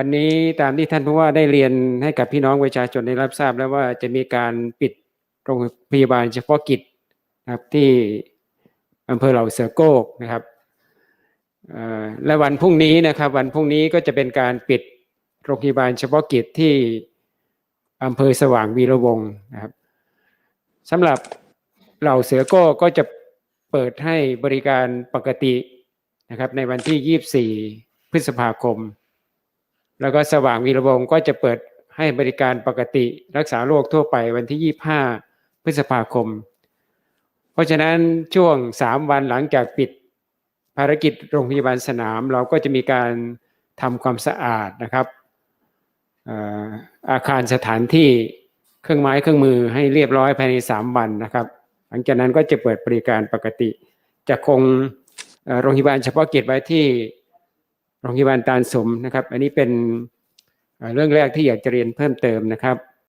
วันนี้ตามที่ท่านผู้ว่าได้เรียนให้กับพี่น้องประชาชนได้รับทราบแล้วว่าจะมีการปิดโรงพยาบาลเฉพาะกิจนะครับที่อำเภอเหล่าเสือโกกนะครับและวันพรุ่งนี้นะครับวันพรุ่งนี้ก็จะเป็นการปิดโรงพยาบาลเฉพาะกิจที่อำเภอสว่างวีระวงนะครับสำหรับเหล่าเสือโก้ก็จะเปิดให้บริการปกตินะครับในวันที่ 24 พฤษภาคม แล้วก็สว่างวีระวงก็จะเปิดให้บริการปกติรักษาโรคทั่วไปวันที่ 25 พฤษภาคม เพราะฉะนั้นช่วง 3 วันหลังจากปิดภารกิจโรงพยาบาลสนาม เราก็จะมีการทำความสะอาดนะครับอาคารสถานที่เครื่องไม้เครื่องมือให้เรียบร้อยภายใน 3 วันนะครับ หลังจากนั้นก็จะเปิดบริการปกติ จะคงโรงพยาบาลเฉพาะกิจไว้ที่ โรงพยาบาลตาลสมนะครับ อันนี้เป็นเอ่อเรื่องแรกที่อยากจะเรียนเพิ่มเติมนะครับ